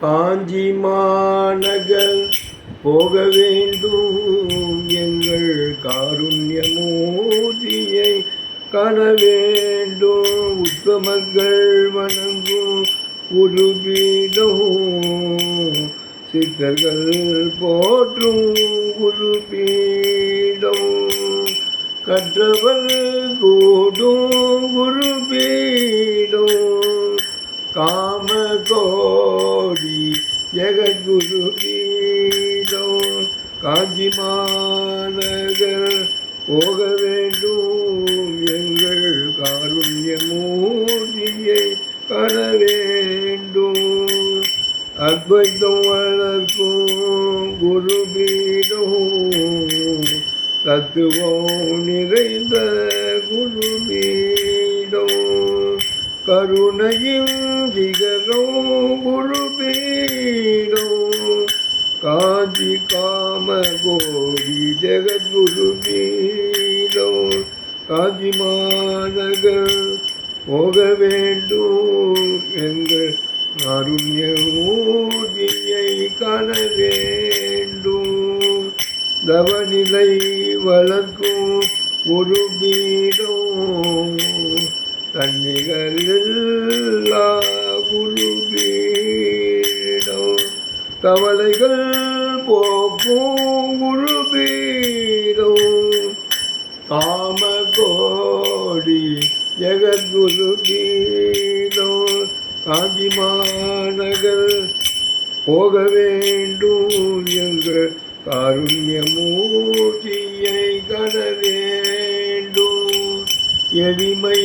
காஞ்சி மாநகர் போக வேண்டும். எங்கள் காருண்யமூர்த்தியை காண வேண்டும். உத்தமர்கள் வணங்கும் குருபீடம் சித்தர்கள் போற்றும் குருபீடம் கற்றவர் கூடும் குருபீடம் காம ஜெகத்குரு பீடம் காஞ்சி மாநகர் போக வேண்டும் எங்கள் காருண்யமூர்த்தியை காண வேண்டும் அத்வைத்தம் வளர்க்கும் குரு பீடம் தத்துவம் நிறைந்த குரு பீடம் கருணையும் திகழும் குரு காஞ்சி காம கோடி ஜெகத்குரு பீடம் காஞ்சி மாநகர் போக வேண்டும் எங்கள் அருண்ய ஊதியை காண வேண்டும். தவநிலை வளர்க்கும் ஒரு பீடம் தன்னிகளெல்லா குரு கவலைகள் போக்கும் குரு காம கோடி ஜெகத்குரு பீடம் காஞ்சி மாநகர் போக வேண்டும் எங்கள் காருண்யமூர்த்தியை கட வேண்டும். எளிமை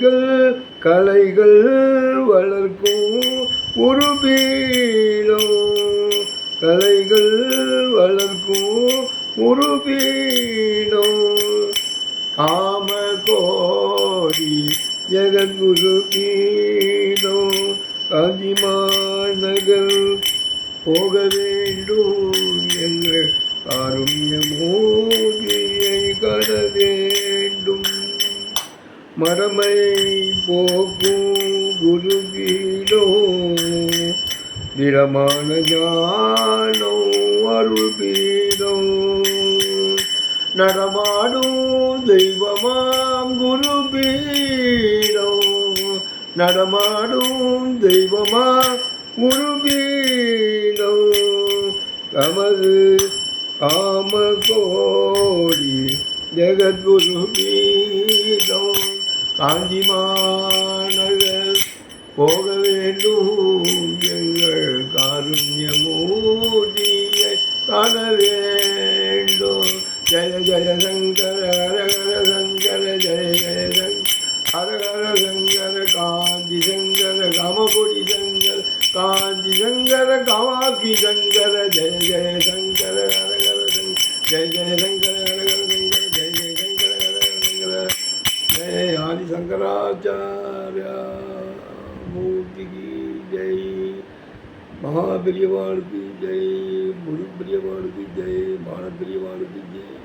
கலைகள் கலைகள் வளர்க்கும் குரு கலைகள் வளர்க்கும் குரு காம கோடி ஜெகத்குரு பீடம். காஞ்சிமாநகர் போக வேண்டும் என்று ஆறும் மரமை போக்கும் குரு பீடம் திடமான ஞானோ அருள் பீடோ நடமாடும் தெய்வமாம் குரு பீடோ நடமாடும் தெய்வமா குரு பீடோ கமது காம கோடி ஜெகத்குரு பீடம் காஞ்சி மாநகர் போக வேண்டும் எங்கள் காருண்யமூர்த்தியை காண வேண்டும் ஜய ஜய சங்கர ஹர சங்கர ஜய ஜய சங்கர ஹர சங்கர காஞ்சி சங்கர காமகொடி சங்கர காஞ்சி சங்கர காமாக்கி சங்கர மூர்த்திக்கு ஜெய் மகாபெரியவாளுக்கு ஜெய் முழு பெரியவாளுக்கு ஜெய் மானப்பெரியவாளுக்கு ஜெய்